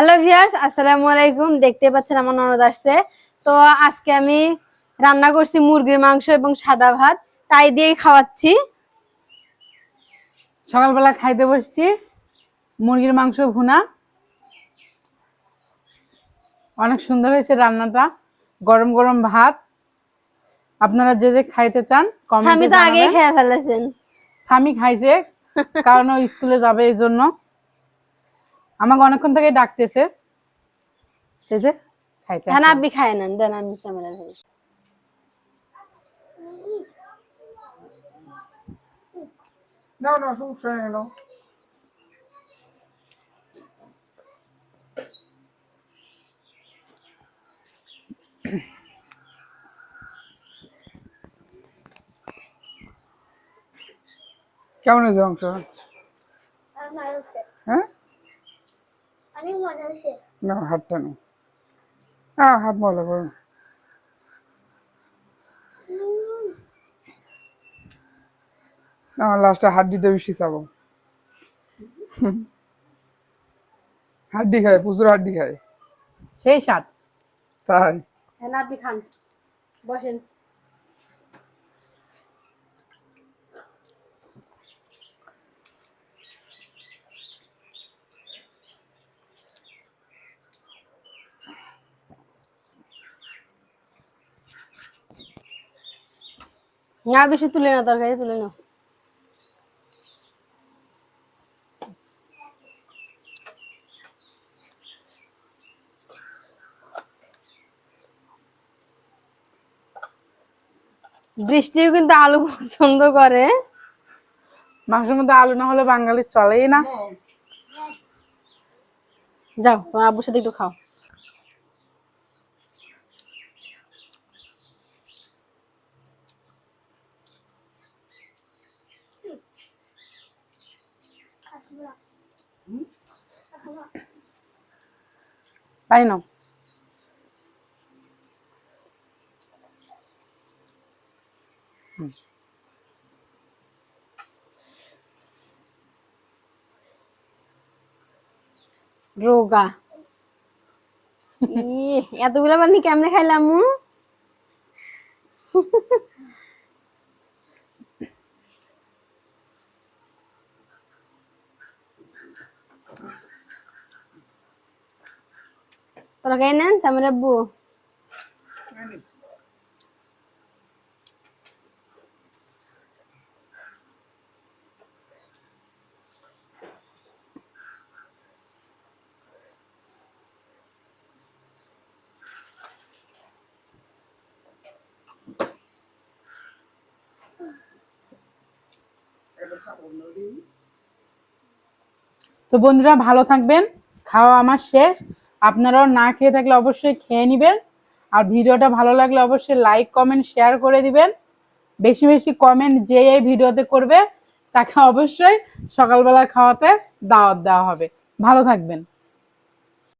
Hello viewers আসসালামু আলাইকুম। দেখতে পাচ্ছেন আমার ননদ আসছে। তো আজকে আমি রান্না করছি মুরগির মাংস এবং সাদা ভাত। তাই দিয়ে খাওয়াচ্ছি। সকালবেলা খাইতে বসছি। মুরগির মাংস ভুনা। অনেক সুন্দর হয়েছে রান্নাটা। গরম গরম ভাত। আপনারা যে যে খাইতে চান আমি তো আগেই খেয়ে ফেলেছেন। স্বামী খাইছে কারণ ও স্কুলে যাবে এই জন্য। আমাকে অনেকক্ষণ থেকে ডাকতেছে। এই যে খাইতে হ্যাঁ আপনি খায় নেন দেন আমি ক্যামেরা ধরি সমস্যা নেই। কেমন হয়েছে মাংস হ্যাঁ অনেক মজা হয়েছে। না হাতটা নেই। হ্যাঁ হাত মজা করুন। না লাস্টে হাড্ডিটা বেশি চাবো। হাড্ডি খায় প্রচুর হাড্ডি খায়। সেই স্বাদ। তাই। হ্যাঁ আপনি খান বসেন। না বেশি তুলে না তরকারি তুলে নাও। বৃষ্টিও কিন্তু আলু পছন্দ করে। মাংসের মধ্যে আলু না হলে বাঙালি চলেই না। যাও তোমার আব্বুর সাথে একটু খাও। তাই না রোগা। এতগুলা পানি কেমনে খাইলাম নেন সামির তো বন্ধুরা ভালো থাকবেন। খাওয়া আমার শেষ। আপনারাও না খেয়ে থাকলে অবশ্যই খেয়ে নেবেন। আর ভিডিওটা ভালো লাগলে অবশ্যই লাইক কমেন্ট শেয়ার করে দিবেন। বেশি বেশি কমেন্ট যে এই ভিডিওতে করবে, তাকে অবশ্যই সকালবেলা খাওয়াতে দাওয়াত দেওয়া হবে। ভালো থাকবেন।